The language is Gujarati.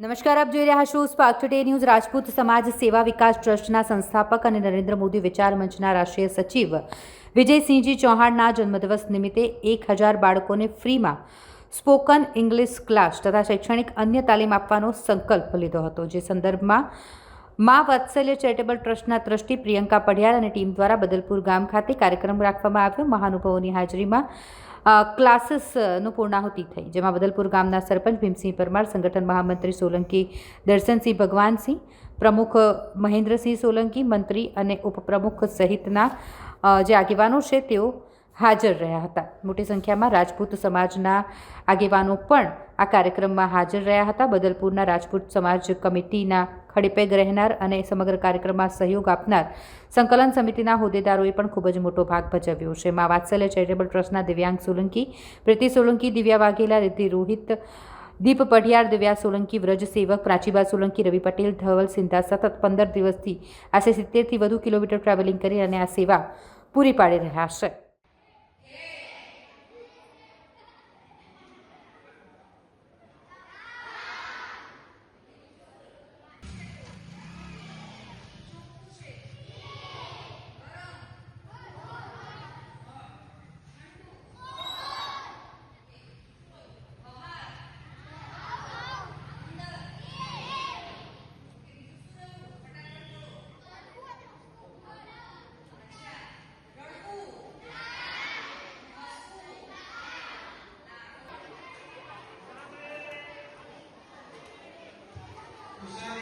નમસ્કાર, આપ જોઈ રહ્યા છો સ્પાર્ક ટુડે ન્યૂઝ રાજપૂત સમાજ સેવા વિકાસ ટ્રસ્ટના સંસ્થાપક અને નરેન્દ્ર મોદી વિચાર મંચના રાષ્ટ્રીય સચિવ વિજયસિંહજી ચૌહાણના જન્મદિવસ નિમિત્તે એક હજાર બાળકોને ફ્રીમાં સ્પોકન ઇંગ્લિશ ક્લાસ તથા શૈક્ષણિક અન્ય તાલીમ આપવાનો સંકલ્પ લીધો હતો. જે સંદર્ભમાં મા વાત્સલ્ય ચેરિટેબલ ટ્રસ્ટના ટ્રસ્ટી પ્રિયંકા પઢિયાર અને ટીમ દ્વારા બદલપુર ગામ ખાતે કાર્યક્રમ રાખવામાં આવ્યો. મહાનુભાવોની હાજરીમાં ક્લાસીસનું પૂર્ણાહુતિ થઈ. જેમાં બદલપુર ગામના સરપંચ ભીમસિંહ પરમાર, સંગઠન મહામંત્રી સોલંકી દર્શનસિંહ ભગવાનસિંહ, પ્રમુખ મહેન્દ્રસિંહ સોલંકી, મંત્રી અને ઉપપ્રમુખ સહિતના જે આગેવાનો છે, તેઓ હાજર રહ્યા હતા. મોટી સંખ્યામાં રાજપૂત સમાજના આગેવાનો પણ આ કાર્યક્રમમાં હાજર રહ્યા હતા. બદલપુરના રાજપૂત સમાજ કમિટીના ખડેપેગ રહેનાર અને સમગ્ર કાર્યક્રમમાં સહયોગ આપનાર સંકલન સમિતિના હોદ્દેદારોએ પણ ખૂબ જ મોટો ભાગ ભજવ્યો છે. મા વાત્સલ્ય ચેરિટેબલ ટ્રસ્ટના દિવ્યાંગ સોલંકી, પ્રીતિ સોલંકી, દિવ્યા વાઘેલા, રીતિ રોહિત, દીપ પઢિયાર, દિવ્યા સોલંકી, વ્રજ સેવક, પ્રાચીબા સોલંકી, રવિ પટેલ, ધવલ સિંધા સતત પંદર દિવસથી આશરે સિત્તેરથી વધુ કિલોમીટર ટ્રાવેલિંગ કરી અને આ સેવા પૂરી પાડી રહ્યા છે. presenting